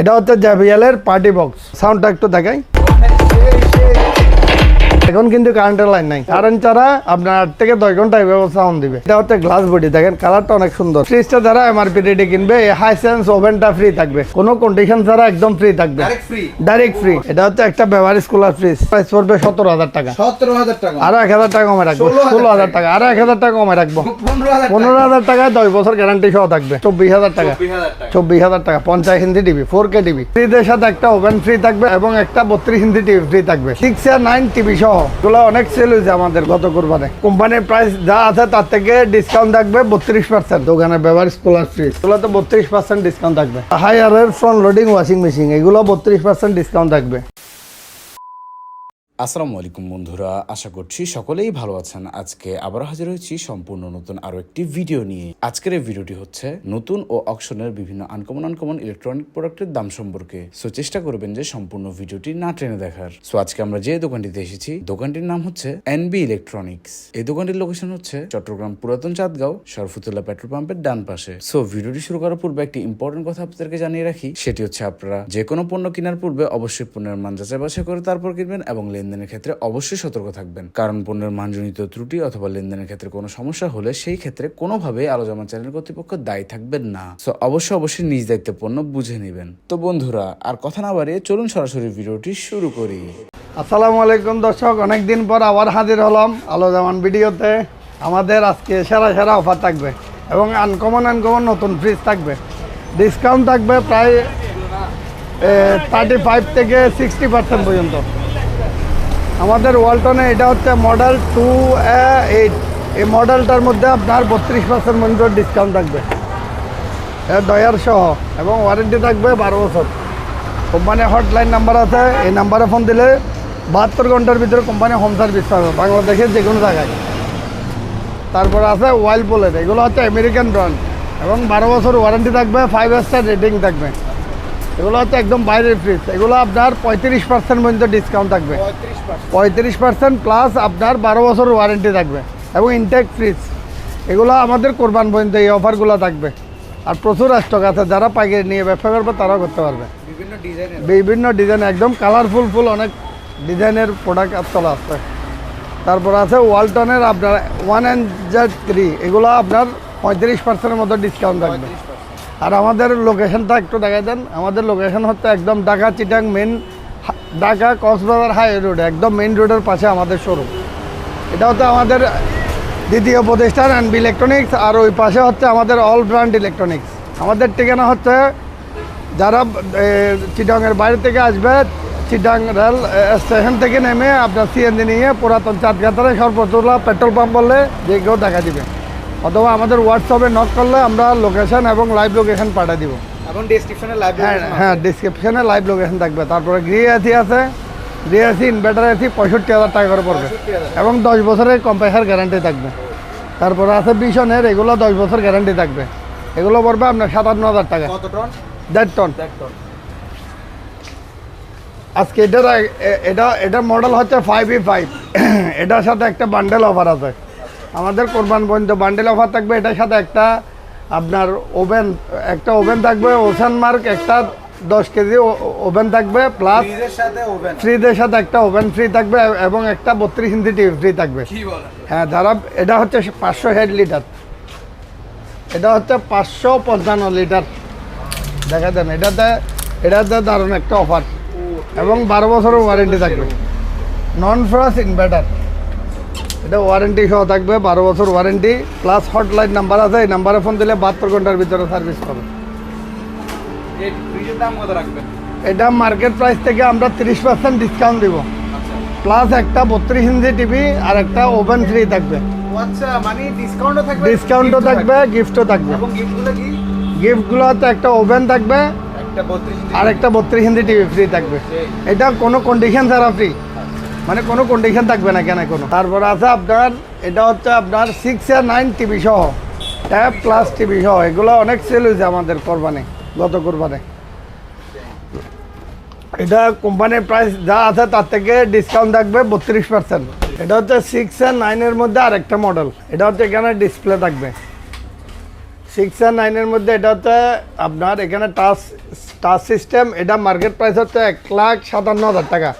এটা হচ্ছে এর পার্টি বক্স সাউন্ডটা একটু দেখাই। এখন কিন্তু কারেন্টের লাইন নাই। কারেন্ট ছাড়া আপনার আট থেকে দশ ঘণ্টা এভাবে সাউন্ড দিবে। এটা হচ্ছে গ্লাস বডি দেখেন কালারটা অনেক সুন্দর। ফ্রিজটা যারা এমআরপি রেটে কিনবে হাই সেন্স ওভেনটা ফ্রি থাকবে। কোনো কন্ডিশন ছাড়া একদম ফ্রি থাকবে। ডাইরেক্ট ফ্রি এটা হচ্ছে একটা বেভারেজ কুলার ফ্রিজ প্রাইস পড়বে সতেরো হাজার টাকা। সতেরো হাজার টাকা। আরও এক হাজার টাকা কমে রাখব। ষোলো হাজার টাকা। আরও এক হাজার টাকা কমে রাখব। পনেরো হাজার টাকায় দশ বছর গ্যারান্টি সহ থাকবে। চব্বিশ হাজার টাকা। চব্বিশ হাজার টাকা। চব্বিশ হাজার টাকা। পঞ্চাশ হিন্দি টিভি ফোর কে টিভি। ফ্রিজের সাথে একটা ওভেন ফ্রি থাকবে এবং একটা বত্রিশ হিন্দি টিভি ফ্রি থাকবে। সিক্স আর নাইন টিভি সহ এগুলো অনেক সেল হয়েছে আমাদের গত কোরবানে। কোম্পানির প্রাইস যা আছে তার থেকে ডিসকাউন্ট থাকবে বত্রিশ পার্সেন্ট দোকানে ব্যবহার স্কুলার ফ্রিজ এগুলোতে বত্রিশ পার্সেন্ট ডিসকাউন্ট থাকবে। High front loading washing machine এগুলো বত্রিশ পার্সেন্ট ডিসকাউন্ট থাকবে। আসসালামু আলাইকুম বন্ধুরা, আশা করছি সকলেই ভালো আছেন। আজকে আবার হাজির হয়েছি সম্পূর্ণ নতুন আরও একটি ভিডিও নিয়ে। আজকের এই ভিডিওটি হচ্ছে নতুন ও অকশনের বিভিন্ন আনকমন আনকমন ইলেকট্রনিক প্রোডাক্টের দাম সম্পর্কে। সো চেষ্টা করবেন যে সম্পূর্ণ ভিডিওটি না টেনে দেখার। সো আজকে আমরা যে দোকানটিতে এসেছি, দোকানটির নাম হচ্ছে এনবি ইলেকট্রনিক্স এই দোকানটির লোকেশন হচ্ছে চট্টগ্রাম পুরাতন চাঁদগাঁও সরফুতুল্লাহ পেট্রোল পাম্পের ডান পাশে। সো ভিডিওটি শুরু করার পূর্বে একটি ইম্পর্টেন্ট কথা আপনাদেরকে জানিয়ে রাখি, সেটি হচ্ছে আপনারা যে কোনো পণ্য কেনার পূর্বে অবশ্যই পণ্যের মান যাচাই বাছাই করে তারপর কিনবেন এবং লেনদেনের ক্ষেত্রে অবশ্যই সতর্ক থাকবেন। কারণ পণ্যের মানজনিত ত্রুটি অথবা লেনদেনের ক্ষেত্রে কোনো সমস্যা হলে সেই ক্ষেত্রে কোনোভাবেই আলোচনা চ্যানেল কর্তৃপক্ষ দায়ী থাকবেন না। সো অবশ্যই অবশ্যই নিজ দায়িত্বে পণ্য বুঝে নেবেন। তো বন্ধুরা, আর কথা না বাড়িয়ে চলুন সরাসরি ভিডিওটি শুরু করি। আসসালামু আলাইকুম দর্শক, অনেকদিন পর আবার হাজির হলাম আলো জামান ভিডিওতে। আমাদের আজকে সেরা সেরা অফার থাকবে এবং আনকমন আনকমন নতুন ফ্রিজ থাকবে। ডিসকাউন্ট থাকবে প্রায় থার্টি ফাইভ থেকে সিক্সটি পার্সেন্ট পর্যন্ত। আমাদের ওয়ালটনে এটা হচ্ছে মডেল টু এইট এই মডেলটার মধ্যে আপনার বত্রিশ পার্সেন্ট পর্যন্ত ডিসকাউন্ট থাকবে। ডয়ার সহ। এবং ওয়ারেন্টি থাকবে বারো বছর। কোম্পানি হটলাইন নাম্বার আছে, এই নাম্বারে ফোন দিলে বাহাত্তর ঘণ্টার ভিতরে কোম্পানি হোম সার্ভিস পাবে বাংলাদেশের যে কোনো জায়গায়। তারপরে আছে ওয়াইল পোলের এগুলো হচ্ছে আমেরিকান ব্র্যান্ড এবং বারো বছর ওয়ারেন্টি থাকবে ফাইভ স্টার রেটিং থাকবে। এগুলো হচ্ছে একদম বাইরের ফ্রিজ এগুলো আপনার পঁয়ত্রিশ পার্সেন্ট পর্যন্ত ডিসকাউন্ট থাকবে। পঁয়ত্রিশ পার্সেন্ট প্লাস আপনার বারো বছর ওয়ারেন্টি থাকবে এবং ইনটেক ফ্রিজ এগুলো আমাদের কোরবান পর্যন্ত এই অফারগুলো থাকবে। আর প্রচুর স্টক আছে যারা পাইকারি নিয়ে ব্যবসা করবে তারাও করতে পারবে। বিভিন্ন ডিজাইনের বিভিন্ন ডিজাইন একদম কালারফুল ফুল অনেক ডিজাইনের প্রোডাক্ট চলে আসছে। তারপর আছে ওয়ালটনের আপনার ওয়ান অ্যান্ড জেড থ্রি এগুলো আপনার পঁয়ত্রিশ পার্সেন্টের মতো ডিসকাউন্ট থাকবে। আর আমাদের লোকেশনটা একটু দেখাই দেন। আমাদের লোকেশন হচ্ছে একদম Dhaka, Chittagong main Dhaka, Cox's Bazar high road একদম মেন রোডের পাশে আমাদের শোরুম এটা হচ্ছে আমাদের দ্বিতীয় প্রতিষ্ঠান অ্যান্ড ইলেকট্রনিক্স আর ওই পাশে হচ্ছে আমাদের অল ব্র্যান্ড ইলেকট্রনিক্স আমাদের ঠিকানা হচ্ছে যারা চিটাংয়ের বাইরে থেকে আসবে, চিটাং রেল স্টেশন থেকে নেমে আপনার সিএনজি নিয়ে পুরাতন চাঁদগাতারে সর্বতলা পেট্রোল পাম্প বললে যে কেউ দেখা দিবে। অথবা আমাদের হোয়াটসঅ্যাপে নক করলে আমরা লোকেশন এবং লাইভ লোকেশন পাঠিয়ে দিব। এবং ডেসক্রিপশনে লাইভ হ্যাঁ হ্যাঁ ডিসক্রিপশনে লাইভ লোকেশন থাকবে। তারপরে গ্রি এসি আছে। গ্রি এসি ইনভার্টার এসি পঁয়ষট্টি হাজার টাকা করে পড়বে। এবং দশ বছরের কম্প্রেসার গ্যারান্টি থাকবে। তারপরে আছে বিশনের এগুলো দশ বছর গ্যারান্টি থাকবে। এগুলো পড়বে আপনার সাতান্ন হাজার টাকা। দেড় টন আজকে এটার এটা এটার মডেল হচ্ছে ফাইভ ই ফাইভ এটার সাথে একটা বান্ডেল অফার আছে। আমাদের কোরবান পর্যন্ত বান্ডেল অফার থাকবে এটার সাথে একটা আপনার ওভেন একটা ওভেন থাকবে ওশান মার্ক একটা দশ কেজি ওভেন থাকবে প্লাস ফ্রিজের সাথে একটা ওভেন ফ্রি থাকবে এবং একটা বত্রিশ ইঞ্চি টিভি ফ্রি থাকবে। হ্যাঁ যারা এটা হচ্ছে পাঁচশো হেড লিটার। এটা হচ্ছে পাঁচশো পঞ্চান্ন লিটার। দেখা দেন এটাতে এটাতে দারুণ একটা অফার। এবং বারো বছরের ওয়ারেন্টি থাকবে। নন ফ্রাস ইনভার্টার এটা ওয়ারেন্টি সহ থাকবে বারো বছর ওয়ারেন্টি প্লাস হটলাইন নাম্বার আছে এই নাম্বারে ফোন দিলে বাহাত্তর ঘণ্টার ভিতরে সার্ভিস পাবে। এটা মার্কেট প্রাইস থেকে আমরা তিরিশ পার্সেন্ট ডিসকাউন্ট দিব। আচ্ছা। প্লাস একটা বত্রিশ ইঞ্চি টিভি আর একটা ওভেন ফ্রি থাকবে। ও আচ্ছা মানে ডিসকাউন্টও থাকবে ডিসকাউন্টও গিফটও থাকবে এবং গিফটগুলো কি? একটা ওভেন থাকবে আর একটা বত্রিশ ইঞ্চি টিভি ফ্রি থাকবে। এটা কোনো কন্ডিশন ছাড়া ফ্রি মানে কোনো কন্ডিশন থাকবে না কেন কোনো তারপর আছে আপনার, এটা হচ্ছে আপনার সিক্স আর নাইন টিভি সহ ট্যাব প্লাস টিভি সহ, এগুলো অনেক সেল হয়েছে আমাদের কোরবানে, গত কোরবানে। এটা কোম্পানির প্রাইস যা আছে তার থেকে ডিসকাউন্ট থাকবে বত্রিশ পার্সেন্ট এটা হচ্ছে সিক্স আর নাইনের মধ্যে আরেকটা মডেল এটা হচ্ছে এখানে ডিসপ্লে থাকবে। সিক্স আর নাইনের মধ্যে এটা হচ্ছে আপনার এখানে টাচ টাচ সিস্টেম এটা মার্কেট প্রাইস হচ্ছে এক লাখ সাতান্ন হাজার টাকা।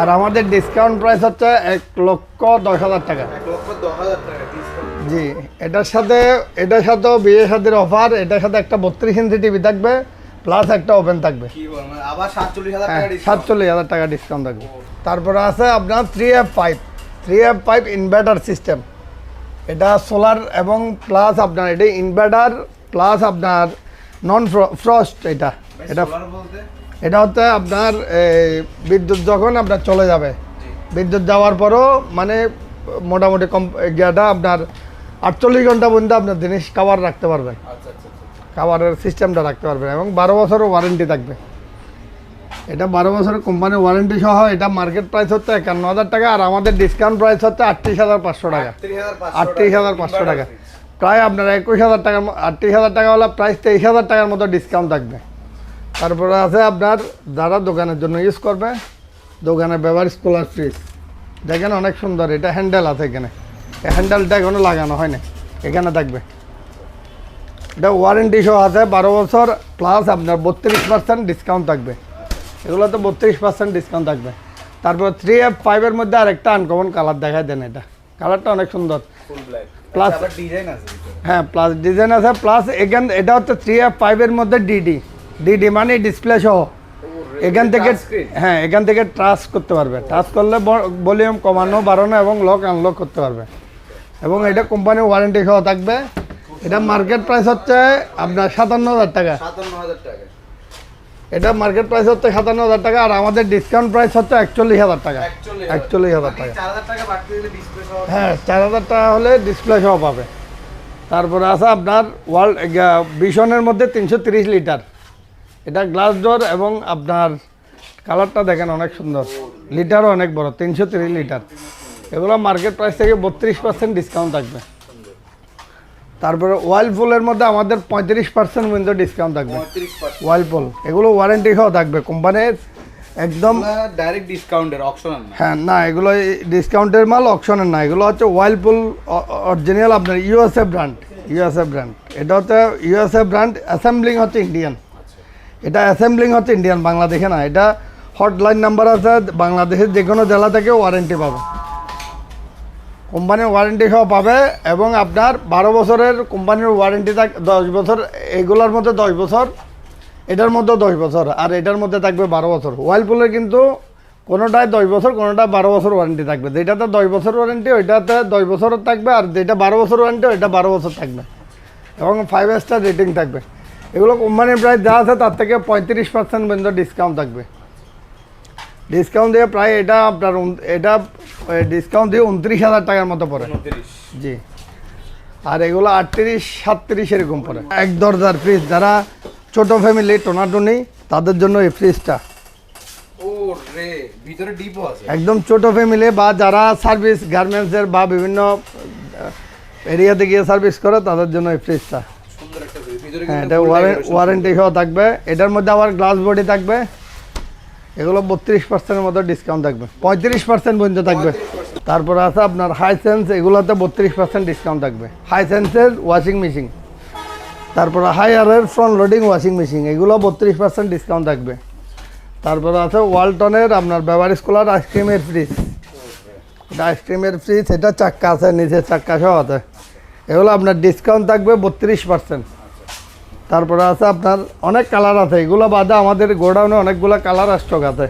আর আমাদের ডিসকাউন্ট প্রাইস হচ্ছে এক লক্ষ দশ হাজার টাকা। জি এটার সাথে এটার সাথেও বিয়ে সাথে অফার এটার সাথে একটা বত্রিশ ইঞ্চি টিভি থাকবে প্লাস একটা ওপেন থাকবে। মানে সাতচল্লিশ হাজার হ্যাঁ টাকা ডিসকাউন্ট ডিসকাউন্ট থাকবে। তারপরে আছে আপনার three F five three F five inverter system এটা সোলার এবং প্লাস আপনার এটা ইনভার্টার প্লাস আপনার নন ফ্রস্ট এটা। এটা এটা হচ্ছে আপনার বিদ্যুৎ যখন আপনার চলে যাবে বিদ্যুৎ যাওয়ার পরও মানে মোটামুটি কম ইয়েটা আপনার আটচল্লিশ ঘণ্টা পর্যন্ত আপনার জিনিস কাভার রাখতে পারবেন খাবারের সিস্টেমটা রাখতে পারবেন এবং বারো বছরের ওয়ারেন্টি থাকবে। এটা বারো বছরের কোম্পানির ওয়ারেন্টি সহ এটা মার্কেট প্রাইস হচ্ছে একান্ন হাজার টাকা আর আমাদের ডিসকাউন্ট প্রাইস হচ্ছে আটত্রিশ হাজার পাঁচশো টাকা। আটত্রিশ হাজার পাঁচশো আটত্রিশ হাজার পাঁচশো টাকা। প্রায় আপনার একুশ হাজার টাকার আটত্রিশ হাজার টাকা হলে প্রাইস তেইশ হাজার টাকার মতো ডিসকাউন্ট থাকবে। তারপরে আছে আপনার যারা দোকানের জন্য ইউজ করবে দোকানে ব্যবহার স্কুলার ফ্রিজ দেখেন অনেক সুন্দর এটা হ্যান্ডেল আছে এখানে। হ্যান্ডেলটা এখনও লাগানো হয় না এখানে থাকবে। এটা ওয়ারেন্টি সহ আছে বারো বছর প্লাস আপনার বত্রিশ পার্সেন্ট ডিসকাউন্ট থাকবে। এগুলোতে বত্রিশ পার্সেন্ট ডিসকাউন্ট থাকবে। তারপর থ্রি এফ ফাইভের মধ্যে আরেকটা আনকমন কালার দেখায় দেন এটা। কালারটা অনেক সুন্দর। আবার ডিজাইন আছে হ্যাঁ প্লাস ডিজাইন আছে প্লাস এখান এটা হচ্ছে থ্রি এফ ফাইভের মধ্যে ডিডি ডিডি মানে ডিসপ্লে সহ। এখান থেকে হ্যাঁ এখান থেকে টাচ করতে পারবে। টাচ করলে ভলিউম কমানো বাড়ানো এবং লক আনলক করতে পারবে। এবং এটা কোম্পানির ওয়ারেন্টি সহ থাকবে। এটা মার্কেট প্রাইস হচ্ছে আপনার সাতান্ন হাজার টাকা। এটা মার্কেট প্রাইস হচ্ছে সাতান্ন হাজার টাকা আর আমাদের ডিসকাউন্ট প্রাইস হচ্ছে একচল্লিশ হাজার টাকা। একচল্লিশ হাজার। টাকা। হাজার টাকা হ্যাঁ চার হাজার টাকা হলে ডিসপ্লে সহ পাবে। তারপরে আছে আপনার ওয়ার্ল্ড বিশনের মধ্যে তিনশো তিরিশ লিটার। এটা গ্লাস ডোর এবং আপনার কালারটা দেখেন অনেক সুন্দর। লিটারও অনেক বড় তিনশো তিরিশ লিটার এগুলো মার্কেট প্রাইস থেকে বত্রিশ পার্সেন্ট ডিসকাউন্ট থাকবে। তারপরে ওয়াইলপুলের মধ্যে আমাদের পঁয়ত্রিশ পার্সেন্ট পর্যন্ত ডিসকাউন্ট থাকবে। ওয়াইলপুল এগুলো ওয়ারেন্টি সহ থাকবে। কোম্পানির একদম ডাইরেক্ট ডিসকাউন্টের অপশন হ্যাঁ না এগুলো ডিসকাউন্টের মাল অপশনের না। এগুলো হচ্ছে ওয়াইলপুল অরিজিনাল আপনার ইউএসএ ব্র্যান্ড ইউএসএ ব্র্যান্ড এটা হচ্ছে ইউএসএ ব্র্যান্ড অ্যাসেম্বলিং হচ্ছে ইন্ডিয়ান এটা অ্যাসেম্বলিং হচ্ছে ইন্ডিয়ান বাংলাদেশে না, এটা হটলাইন নাম্বার আছে, বাংলাদেশের যে কোনো জেলা থেকে ওয়ারেন্টি পাবে। কোম্পানির ওয়ারেন্টি সহ পাবে এবং আপনার বারো বছরের কোম্পানির ওয়ারেন্টি থাক, দশ বছর, এগুলোর মধ্যে দশ বছর, এটার মধ্যে দশ বছর, আর এটার মধ্যে থাকবে বারো বছর। ওয়াইলপুলের কিন্তু কোনোটায় দশ বছর কোনোটা বারো বছর ওয়ারেন্টি থাকবে। যেটাতে দশ বছর ওয়ারেন্টি ওইটাতে দশ বছরের থাকবে, আর যেটা বারো বছর ওয়ারেন্টি ওইটা বারো বছর থাকবে। এবং ফাইভ স্টার রেটিং থাকবে। এগুলো কোম্পানির প্রাইস যা আছে তার থেকে পঁয়ত্রিশ পার্সেন্ট পর্যন্ত ডিসকাউন্ট থাকবে। ডিসকাউন্ট দিয়ে প্রায় এটা আপনার এটা ডিসকাউন্ট দিয়ে উনত্রিশ হাজার টাকার মতো পড়ে। জি। আর এগুলো আটত্রিশ সাতত্রিশ এরকম পড়ে। এক দরজার ফ্রিজ যারা ছোট ফ্যামিলি টোনাটুনি তাদের জন্য এই ফ্রিজটা একদম ছোট ফ্যামিলি বা যারা সার্ভিস গার্মেন্টসের বা বিভিন্ন এরিয়াতে গিয়ে সার্ভিস করে তাদের জন্য এই ফ্রিজটা সুন্দর একটা fridge। ভিতরে হ্যাঁ এটা ওয়ারেন্টি সহ থাকবে। এটার মধ্যে আবার গ্লাস বডি থাকবে। এগুলো বত্রিশ পার্সেন্টের মতো ডিসকাউন্ট থাকবে। পঁয়ত্রিশ পার্সেন্ট পর্যন্ত থাকবে। তারপরে আছে আপনার হাই সেন্স এগুলোতে বত্রিশ পার্সেন্ট ডিসকাউন্ট থাকবে। হাই সেন্সের ওয়াশিং মেশিন তারপরে হাই আরের ফ্রন্ট লোডিং ওয়াশিং মেশিন এগুলো বত্রিশ পার্সেন্ট ডিসকাউন্ট থাকবে। তারপরে আছে ওয়ালটনের আপনার ব্যবহার স্কুলার আইসক্রিমের ফ্রিজ এটা আইসক্রিমের ফ্রিজ এটা চাক্কা আছে নিচে চাক্কা সহ আছে। এগুলো আপনার ডিসকাউন্ট থাকবে বত্রিশ পার্সেন্ট তারপরে আছে আপনার অনেক কালার আছে এগুলো বাদে আমাদের গোডাউনে অনেকগুলো কালার স্টক আছে।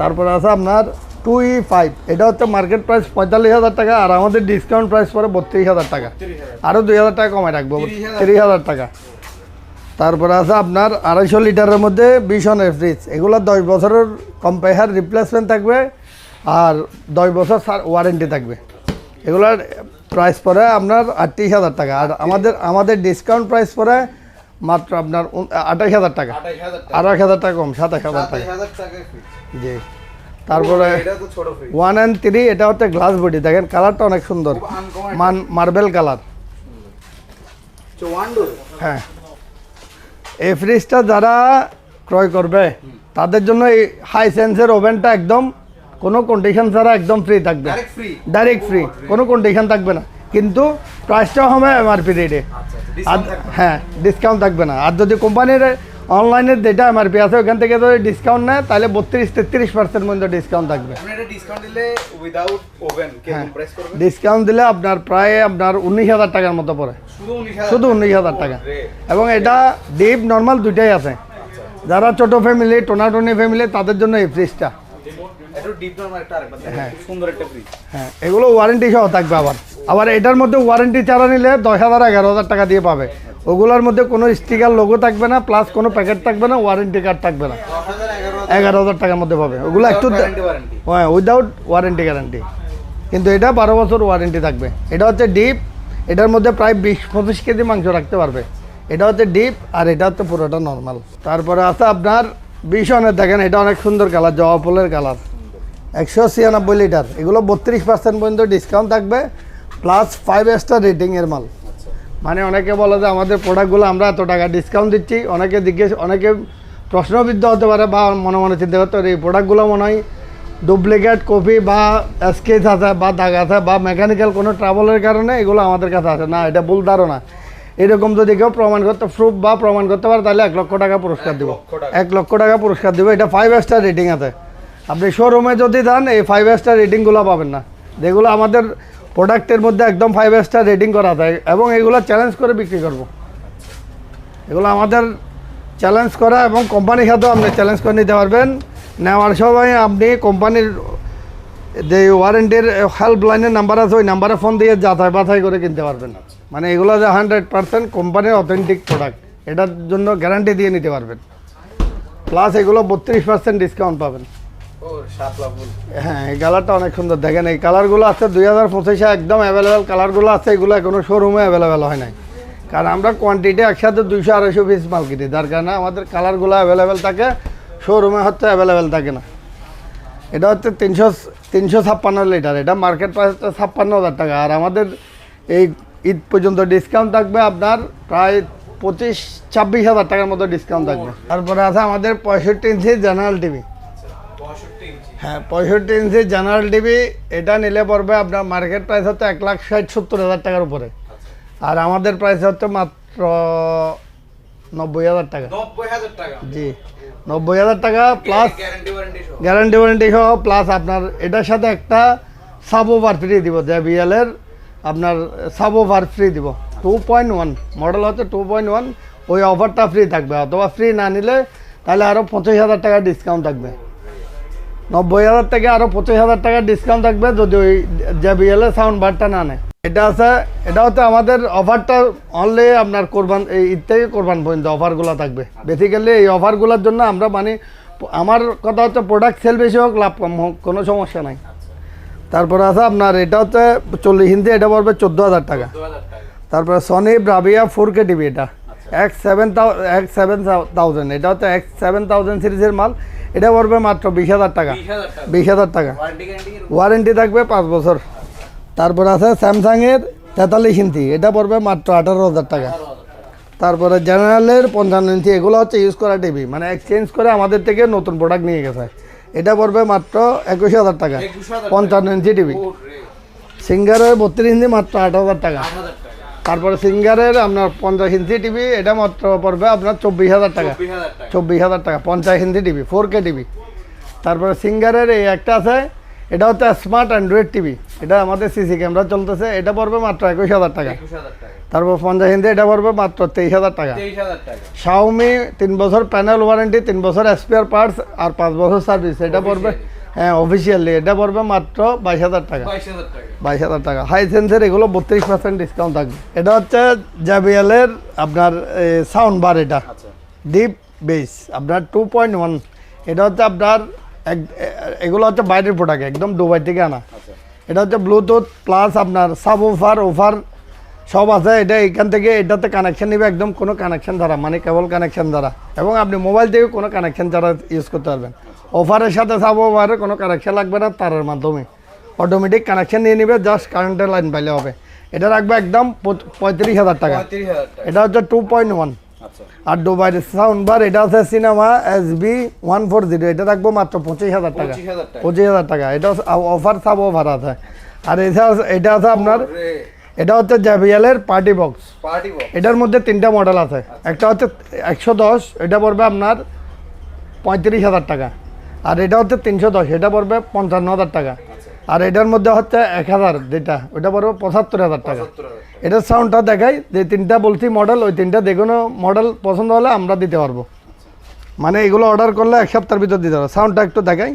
তারপরে আছে আপনার টু ই ফাইভ এটা হচ্ছে মার্কেট প্রাইস পঁয়তাল্লিশ হাজার টাকা আর আমাদের ডিসকাউন্ট প্রাইস পরে বত্রিশ হাজার টাকা। আরও দুই হাজার টাকা কমে রাখব 30,000 তিরিশ হাজার। টাকা। তারপরে আছে আপনার আড়াইশো লিটারের মধ্যে বিশনের ফ্রিজ এগুলো দশ বছরের কম্পেয়ার রিপ্লেসমেন্ট থাকবে আর দশ বছর ওয়ারেন্টি থাকবে। এগুলোর প্রাইস পরে আপনার আটত্রিশ হাজার টাকা। আর আমাদের আমাদের ডিসকাউন্ট প্রাইস পরে মাত্র আপনার আঠাশ হাজার টাকা। আঠাশ হাজার টাকা। কম সাতাশ হাজার টাকা। জি। তারপরে ওয়ান অ্যান্ড থ্রি এটা হচ্ছে গ্লাস বডি দেখেন কালারটা অনেক সুন্দর। মান মার্বেল কালার হ্যাঁ। এই ফ্রিজটা যারা ক্রয় করবে তাদের জন্য এই হাই সেন্সের ওভেনটা একদম কোনো কন্ডিশন ছাড়া একদম ফ্রি থাকবে। ডাইরেক্ট ফ্রি ডাইরেক্ট ফ্রি কোনো কন্ডিশন থাকবে না। কিন্তু প্রাইসটাও হবে এমআরপি রেটে আচ্ছা আচ্ছা আর ডিসকাউন্ট হ্যাঁ ডিসকাউন্ট থাকবে না। আর যদি কোম্পানির অনলাইনের যেটা এমআরপি আছে ওখান থেকে যদি ডিসকাউন্ট নেয় তাহলে বত্রিশ তেত্রিশ পার্সেন্ট পর্যন্ত ডিসকাউন্ট থাকবে। ডিসকাউন্ট ডিসকাউন্ট দিলে আপনার প্রায় আপনার উনিশ হাজার টাকার মতো পড়ে। শুধু উনিশ হাজার টাকা? এবং এটা ডিপ নর্মাল দুইটাই আছে। যারা ছোট ফ্যামিলি টোনাটনি ফ্যামিলি তাদের জন্য এই ফ্রিজটা একটু ডিপ নরমাল একটা আরেকবার দেখেন হ্যাঁ। খুব সুন্দর একটা ফ্রিজ হ্যাঁ এগুলো ওয়ারেন্টি সহ থাকবে আবার। আবার এটার মধ্যে ওয়ারেন্টি ছাড়া নিলে দশ হাজার এগারো হাজার টাকা দিয়ে পাবে। ওগুলোর মধ্যে কোনো স্টিকার লোগো থাকবে না প্লাস কোনো প্যাকেট থাকবে না ওয়ারেন্টি কার্ড থাকবে না। এগারো হাজার। টাকার মধ্যে পাবে। ওগুলো একটু হ্যাঁ উইদাউট ওয়ারেন্টি গ্যারান্টি কিন্তু এটা বারো বছর ওয়ারেন্টি থাকবে। এটা হচ্ছে ডিপ এটার মধ্যে প্রায় বিশ পঁচিশ কেজি মাংস রাখতে পারবে। এটা হচ্ছে ডিপ আর এটা হচ্ছে পুরোটা নর্মাল তারপরে আছে আপনার অনেক দেখেন এটা অনেক সুন্দর কালার জবা ফুলের কালার একশো ছিয়ানব্বই লিটার। এগুলো বত্রিশ পার্সেন্ট পর্যন্ত ডিসকাউন্ট থাকবে প্লাস ফাইভ স্টার রেটিংয়ের মাল। মানে অনেকে বলে যে আমাদের প্রোডাক্টগুলো আমরা এত টাকা ডিসকাউন্ট দিচ্ছি। অনেকে জিজ্ঞেস অনেকে প্রশ্নবিদ্ধ হতে পারে বা মনে মনে চিন্তা করতে পারে এই প্রোডাক্টগুলো মনে হয় ডুপ্লিকেট কপি বা স্কেচ আছে বা দাগ আছে বা মেকানিক্যাল কোনো ট্রাভেলের কারণে এগুলো আমাদের কাছে আছে না। এটা ভুল ধারণা। এরকম যদি কেউ প্রমাণ করতে প্রুফ বা প্রমাণ করতে পারে তাহলে এক লক্ষ টাকা পুরস্কার দিব। এক লক্ষ টাকা। পুরস্কার দিব। এটা ফাইভ স্টার রেটিং আছে। আপনি শোরুমে যদি যান, এই ফাইভ স্টার রেটিংগুলো পাবেন না। যেগুলো আমাদের প্রোডাক্টের মধ্যে একদম ফাইভ স্টার রেটিং করা থাকে এবং এগুলো চ্যালেঞ্জ করে বিক্রি করব। এগুলো আমাদের চ্যালেঞ্জ করা এবং কোম্পানির সাথেও আপনি চ্যালেঞ্জ করে নিতে পারবেন। নেওয়ার সময় আপনি কোম্পানির যে ওয়ারেন্টির হেল্প লাইনের নাম্বার আছে, ওই নাম্বারে ফোন দিয়ে যাচাই বাছাই করে কিনতে পারবেন। মানে এগুলো যে হান্ড্রেড পার্সেন্ট কোম্পানির অথেন্টিক প্রোডাক্ট এটার জন্য গ্যারান্টি দিয়ে নিতে পারবেন। প্লাস এগুলো বত্রিশ পার্সেন্ট ডিসকাউন্ট পাবেন। হ্যাঁ এই কালারটা অনেক সুন্দর। দেখেন, এই কালারগুলো আছে দুই হাজার পঁচিশে একদম অ্যাভেলেবেল কালারগুলো আছে, এগুলো এখনও শোরুমে অ্যাভেলেবেল হয় নাই। কারণ আমরা কোয়ান্টিটি একসাথে দুইশো, আড়াইশো পিস মাল কিনি। যার কারণে আমাদের কালারগুলো অ্যাভেলেবেল থাকে শোরুমে হচ্ছে অ্যাভেলেবেল থাকে না। এটা হচ্ছে তিনশো তিনশো ছাপ্পান্ন লিটার এটা মার্কেট প্রাইস হচ্ছে ছাপ্পান্ন হাজার টাকা। আর আমাদের এই ঈদ পর্যন্ত ডিসকাউন্ট থাকবে আপনার প্রায় পঁচিশ, ছাব্বিশ হাজার টাকার মতো ডিসকাউন্ট থাকবে। তারপরে আছে আমাদের পঁয়ষট্টি ইঞ্চি জেনারেল টিভি 65 ইঞ্চি হ্যাঁ পঁয়ষট্টি ইঞ্চি জেনারেল টিভি এটা নিলে পড়বে আপনার মার্কেট প্রাইস হচ্ছে এক লাখ ষাট সত্তর হাজার টাকার উপরে। আর আমাদের প্রাইস হচ্ছে মাত্র নব্বই হাজার টাকা। জি নব্বই হাজার টাকা প্লাস গ্যারান্টি ওয়ারেন্টি সহ? গ্যারান্টি ওয়ারেন্টি সহ প্লাস আপনার এটার সাথে একটা সাব ওভার ফ্রি দিব জেবিএলের আপনার সাব ওভার ফ্রি দিব। টু পয়েন্ট ওয়ান মডেল হচ্ছে টু পয়েন্ট ওয়ান ওই অফারটা ফ্রি থাকবে। অথবা ফ্রি না নিলে তাহলে আরও পঁচিশ হাজার টাকা ডিসকাউন্ট থাকবে। নব্বই হাজার থেকে আরও পঁচিশ হাজার টাকা ডিসকাউন্ট থাকবে যদি ওই জেবিএলের সাউন্ড বারটা না নেয়। এটা আছে, এটা হচ্ছে আমাদের অফারটা অনলি আপনার কোরবান, এই ঈদ থেকে কোরবান পর্যন্ত অফারগুলো থাকবে। বেসিক্যালি এই অফারগুলোর জন্য আমরা মানে আমার কথা হচ্ছে প্রোডাক্ট সেল বেশি হোক, লাভ কম হোক, কোনো সমস্যা নাই। তারপরে আছে আপনার, এটা হচ্ছে চল্লিশ হিন্দি এটা পড়বে চোদ্দ হাজার টাকা। তারপরে Sony Bravia four K TV এটা। X seven X seven thousand এটা হচ্ছে এক্স সেভেন থাউজেন্ড সিরিজের মাল। এটা পড়বে মাত্র বিশ হাজার টাকা। বিশ হাজার টাকা। ওয়ারেন্টি থাকবে পাঁচ বছর। তারপর আছে স্যামসাংয়ের তেতাল্লিশ ইঞ্চি। এটা পড়বে মাত্র আঠারো হাজার টাকা। তারপরে জেনারেলের পঞ্চান্ন ইঞ্চি। এগুলো হচ্ছে ইউজ করা টিভি মানে এক্সচেঞ্জ করে আমাদের থেকে নতুন প্রোডাক্ট নিয়ে গেছে। এটা পড়বে মাত্র একুশ হাজার টাকা। পঞ্চান্ন ইঞ্চি টিভি সিঙ্গারের বত্রিশ ইঞ্চি মাত্র আট হাজার টাকা। তারপরে সিঙ্গারের আপনার পঞ্চাশ ইঞ্চি টিভি এটা মাত্র পড়বে আপনার চব্বিশ হাজার টাকা। চব্বিশ হাজার টাকা। পঞ্চাশ inch TV four K TV. তারপরে সিঙ্গারের এই একটা আছে এটা হচ্ছে স্মার্ট অ্যান্ড্রয়েড টিভি। এটা আমাদের সিসি ক্যামেরা চলতেছে এটা পড়বে মাত্র একুশ হাজার টাকা। তারপর পঞ্চাশ ইঞ্চি এটা পড়বে মাত্র তেইশ হাজার টাকা। 23000 টাকা। শাওমি তিন বছর প্যানেল ওয়ারেন্টি তিন বছর স্পেয়ার পার্টস আর পাঁচ বছর সার্ভিস এটা পড়বে হ্যাঁ অফিসিয়ালি এটা পড়বে মাত্র বাইশ হাজার টাকা। বাইশ হাজার টাকা। হাই সেন্সের এগুলো বত্রিশ পার্সেন্ট ডিসকাউন্ট থাকবে। এটা হচ্ছে জাবিএলের আপনার সাউন্ড বার এটা। আচ্ছা। ডিপ বেস আপনার টু পয়েন্ট ওয়ান এটা হচ্ছে আপনার এক এগুলো হচ্ছে বাইরের প্রোডাক্ট একদম দুবাই থেকে আনা। আচ্ছা। এটা হচ্ছে ব্লুটুথ প্লাস আপনার সাব ওফার ওফার সব আছে। এটা এখান থেকে এটাতে কানেকশন নেবে একদম কোনো কানেকশন দ্বারা মানে কেবল কানেকশন দ্বারা। এবং আপনি মোবাইল থেকে কোনো কানেকশন ছাড়া ইউজ করতে পারবেন। অফারের সাথে সাব ওফারের কোনো কানেকশান লাগবে না তারের মাধ্যমে। অটোমেটিক কানেকশান নিয়ে নেবে জাস্ট কারেন্টের লাইন পাইলে হবে। এটা রাখবে একদম পঁয়ত্রিশ হাজার টাকা। এটা হচ্ছে টু পয়েন্ট ওয়ান আচ্ছা। আর দুবাইয়ের সাউন্ড বার এটা আছে cinema S B one four zero এটা রাখব মাত্র পঁচিশ হাজার টাকা। পঁচিশ হাজার টাকা। এটা অফার সাব অফার আছে। আর এটা এটা আছে আপনার এটা হচ্ছে জেবিএলের পার্টি বক্স পার্টি বক্স এটার মধ্যে তিনটা মডেল আছে। একটা হচ্ছে একশো দশ এটা পড়বে আপনার পঁয়ত্রিশ হাজার টাকা। আর এটা হচ্ছে তিনশো দশ এটা পড়বে পঞ্চান্ন হাজার টাকা। আর এটার মধ্যে হচ্ছে এক হাজার যেটা ওটা পড়বে পঁচাত্তর হাজার টাকা। এটার সাউন্ডটা দেখাই যে তিনটা বলছি মডেল ওই তিনটা যে কোনো মডেল পছন্দ হলে আমরা দিতে পারব। মানে এগুলো অর্ডার করলে এক সপ্তাহের ভিতর দিতে পারব। সাউন্ডটা একটু দেখাই।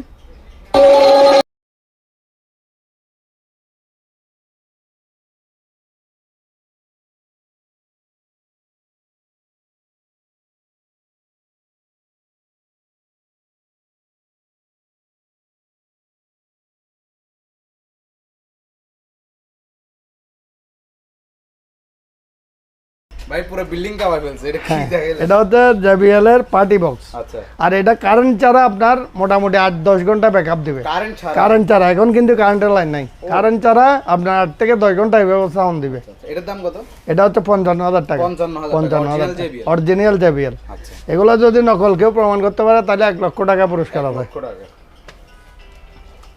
ভাই পুরো বিল্ডিং কাভার ফেলছে। এটা কি হ্যাঁ দেখা গেল এটা হচ্ছে জেবিএলের পার্টি বক্স আচ্ছা। আর এটা কারেন্ট ছাড়া আপনার মোটামুটি আট দশ ঘণ্টা ব্যাকআপ দেবে। কারেন্ট ছাড়া? কারেন্ট ছাড়া এখন কিন্তু কারেন্টের লাইন নাই। কারেন্ট ছাড়া আপনার আট থেকে দশ ঘণ্টা এইভাবে সাউন্ড দিবে। এটার দাম কত? এটা হচ্ছে পঞ্চান্ন হাজার টাকা। 55,000 পঞ্চান্ন হাজার JBL অরিজিনাল জেবিএল আচ্ছা। এগুলো যদি নকল কেউ প্রমাণ করতে পারে তাহলে এক লক্ষ টাকা পুরস্কার হবে। লক্ষ টাকা।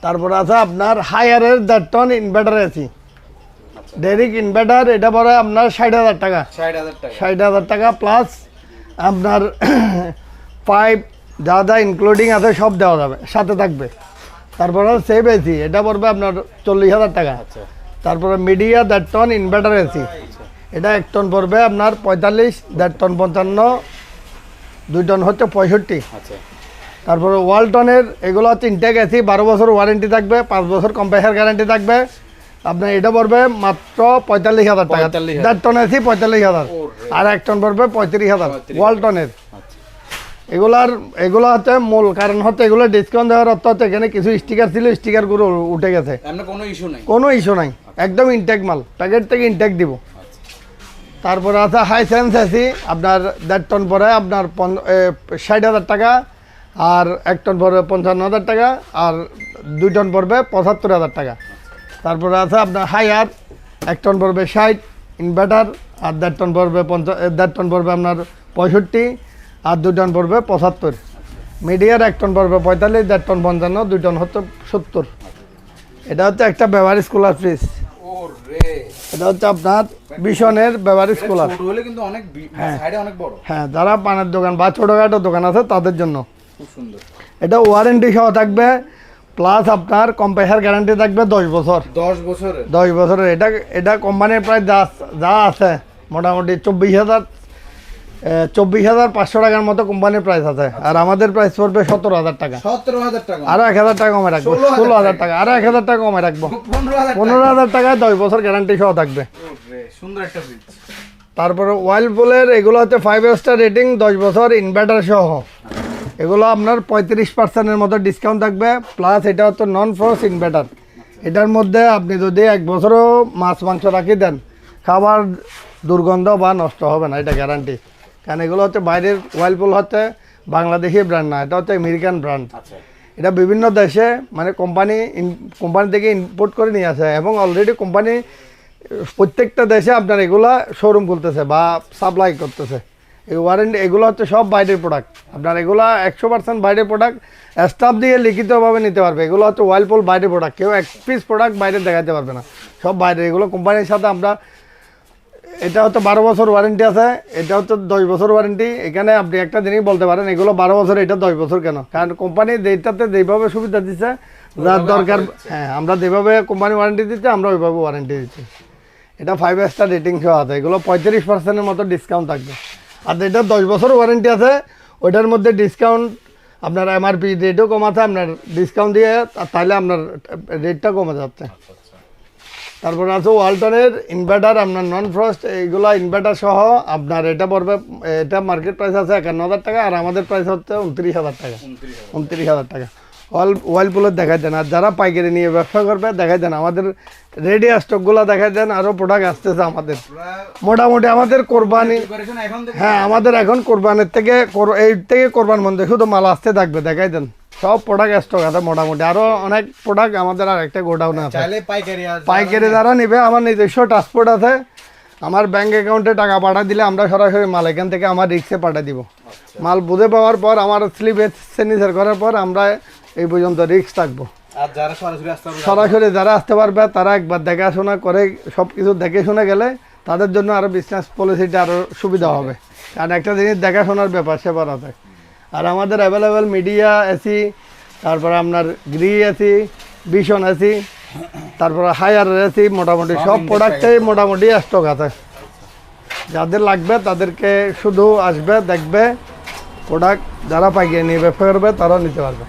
তারপর আছে আপনার হায়ারের দেড় টন ইনভার্টার এসি ডেরিক ইনভার্টার এটা পরে আপনার ষাট হাজার টাকা। ষাট হাজার টাকা। প্লাস আপনার পাইপ যা যা ইনক্লুডিং আছে সব দেওয়া যাবে সাথে থাকবে। তারপরে সেভ এসি এটা পড়বে আপনার চল্লিশ হাজার টাকা। আচ্ছা। তারপরে মিডিয়া দেড় টন ইনভার্টার এসি এটা এক টন পড়বে আপনার পঁয়তাল্লিশ দেড় টন পঞ্চান্ন দুই টন হচ্ছে পঁয়ষট্টি। আচ্ছা। তারপরে ওয়ালটনের এগুলো হচ্ছে ইনটেক এসি বারো বছর ওয়ারেন্টি থাকবে পাঁচ বছর কম্প্রেসার গ্যারান্টি থাকবে। আপনার এটা পড়বে মাত্র পঁয়তাল্লিশ হাজার টাকা। দেড় টন এসি পঁয়তাল্লিশ হাজার। আর এক টন পড়বে পঁয়ত্রিশ হাজার। 35,000 ওয়ালটনের আচ্ছা। এগুলার এগুলো হচ্ছে মূল। কারণ হচ্ছে এগুলো ডিসকাউন্ট দেওয়ার অর্থ হচ্ছে এখানে কিছু স্টিকার ছিল স্টিকারগুলো উঠে গেছে। কোনো ইস্যু নাই? কোনো ইস্যু নাই। একদম ইনটেক মাল। প্যাকেট থেকে ইনটেক দিব। তারপরে আছে হাই সেন্স এসি আপনার দেড় টন পরে আপনার ষাট হাজার টাকা। আর এক টন পড়বে পঞ্চান্ন হাজার টাকা। আর দুই টন পড়বে পঁচাত্তর হাজার টাকা। তারপরে আছে আপনার হাইয়ার এক টন পড়বে ষাট ইনভার্টার আর দেড় টন পড়বে পঞ্চা এ, দেড় টন পড়বে আপনার পঁয়ষট্টি আর দুই টন পড়বে পঁচাত্তর। মিডিয়ার এক টন পড়বে পঁয়তাল্লিশ দেড় টন পঞ্চান্ন দুই টন হচ্ছে সত্তর। এটা হচ্ছে একটা ব্যবহারিক স্কুলার ফ্রিজ এটা হচ্ছে আপনার বিশনের ব্যবহারিক স্কুলার ছোট হলে কিন্তু অনেক অনেক বড়। হ্যাঁ যারা পানের দোকান বা ছোটোখাটো দোকান আছে তাদের জন্য। খুব সুন্দর। এটা ওয়ারেন্টি সহ থাকবে। প্লাস আপনার কম্প্রেসার গ্যারান্টি থাকবে দশ বছর। দশ বছরে? দশ বছরের। এটা এটা কোম্পানির প্রায় যা যা আছে মোটামুটি চব্বিশ হাজার চব্বিশ হাজার পাঁচশো টাকার মতো কোম্পানির প্রাইস আছে। আর আমাদের প্রাইস পড়বে সতেরো হাজার টাকা। সতেরো হাজার টাকা। আরও এক হাজার টাকা কমে রাখব। ষোলো হাজার টাকা। আরও এক হাজার টাকা কমে রাখব। পনেরো হাজার টাকায় দশ বছর গ্যারান্টি সহ থাকবে। সুন্দর একটা তারপরে ওয়াইলপুলের এগুলো হচ্ছে ফাইভ স্টার রেটিং দশ বছর ইনভার্টার সহ। এগুলো আপনার পঁয়ত্রিশ পার্সেন্টের মতো ডিসকাউন্ট থাকবে প্লাস এটা হচ্ছে নন ফ্রস ইনভার্টার এটার মধ্যে আপনি যদি এক বছরও মাছ মাংস রাখি দেন খাবার দুর্গন্ধ বা নষ্ট হবে না এটা গ্যারান্টি কারণ এগুলো হচ্ছে বাইরের ওয়াইলপুল হচ্ছে বাংলাদেশি ব্র্যান্ড না এটা হচ্ছে আমেরিকান ব্র্যান্ড আচ্ছা। এটা বিভিন্ন দেশে মানে কোম্পানি কোম্পানি থেকে ইম্পোর্ট করে নিয়ে আসে এবং অলরেডি কোম্পানি প্রত্যেকটা দেশে আপনার এগুলা শোরুম খুলতেছে বা সাপ্লাই করতেছে। এই ওয়ারেন্টি এগুলো হচ্ছে সব বাইরের প্রোডাক্ট আপনার এগুলা একশো পার্সেন্ট বাইরের প্রোডাক্ট স্টাফ দিয়ে লিখিতভাবে নিতে পারবে। এগুলো হচ্ছে ওয়াইলপুল বাইরের প্রোডাক্ট কেউ এক পিস প্রোডাক্ট বাইরে দেখাতে পারবে না। সব বাইরে এগুলো কোম্পানির সাথে আমরা এটা হচ্ছে বারো বছর ওয়ারেন্টি আছে এটা হচ্ছে দশ বছর ওয়ারেন্টি এখানে আপনি একটা জিনিস বলতে পারেন এগুলো বারো বছর এটা দশ বছর কেন? কারণ কোম্পানি যেটাতে যেভাবে সুবিধা দিচ্ছে যার দরকার হ্যাঁ আমরা যেভাবে কোম্পানি ওয়ারেন্টি দিচ্ছে আমরা ওইভাবে ওয়ারেন্টি দিচ্ছি এটা ফাইভ স্টার রেটিং সহ আছে এগুলো পঁয়ত্রিশ পার্সেন্টের মতো ডিসকাউন্ট থাকবে। আর এটা দশ বছর ওয়ারেন্টি আছে। ওইটার মধ্যে ডিসকাউন্ট আপনার এমআরপি রেটও কম আছে আপনার ডিসকাউন্ট দিয়ে তাহলে আপনার রেটটা কমে যাচ্ছে। তারপরে আছে ওয়ালটনের ইনভার্টার আপনার নন ফ্রস্ট এইগুলো ইনভার্টার সহ আপনার এটা পড়বে এটা মার্কেট প্রাইস আছে একান্ন হাজার টাকা আর আমাদের প্রাইস হচ্ছে উনত্রিশ হাজার টাকা। উনত্রিশ হাজার টাকা। ওয়াল ওয়ালপুলের দেখাই দেন। আর যারা পাইকারি নিয়ে ব্যবসা করবে দেখাই দেন। আমাদের রেডি স্টকগুলো দেখাই দেন আরও প্রোডাক্ট আসতেছে আমাদের। মোটামুটি আমাদের কোরবানি হ্যাঁ আমাদের এখন কোরবানের থেকে এই থেকে কোরবান বন্ধ শুধু মাল আসতে থাকবে দেখাই দেন। সব প্রোডাক্ট স্টক আছে মোটামুটি। আরও অনেক প্রোডাক্ট আমাদের আর একটা গোডাউনে আছে। পাইকারি আর যারা নেবে। আমার নিজস্ব ট্রান্সপোর্ট আছে। আমার ব্যাংক অ্যাকাউন্টে টাকা পাঠা দিলে আমরা সরাসরি মাল এখান থেকে আমার রিক্সে পাঠিয়ে দিব। মাল বুঝে পাওয়ার পর আমার স্লিপে সিগনেচার করার পর আমরা এই পর্যন্ত রিক্স থাকব। সরাসরি যারা আসতে পারবে তারা একবার দেখাশোনা করে সব কিছু দেখে শুনে গেলে তাদের জন্য আরও বিজনেস পলিসিটা আরও সুবিধা হবে। কারণ একটা জিনিস দেখাশোনার ব্যাপার সেবার আছে আর আমাদের অ্যাভেলেবেল মিডিয়া এসি তারপরে আপনার গ্রি এসি ভীষণ এসি তারপরে হায়ার এসি মোটামুটি সব প্রোডাক্টেই মোটামুটি স্টক আছে। যাদের লাগবে তাদেরকে শুধু আসবে দেখবে প্রোডাক্ট যারা পাইয়ে নিয়ে ব্যবসা করবে তারাও নিতে পারবে।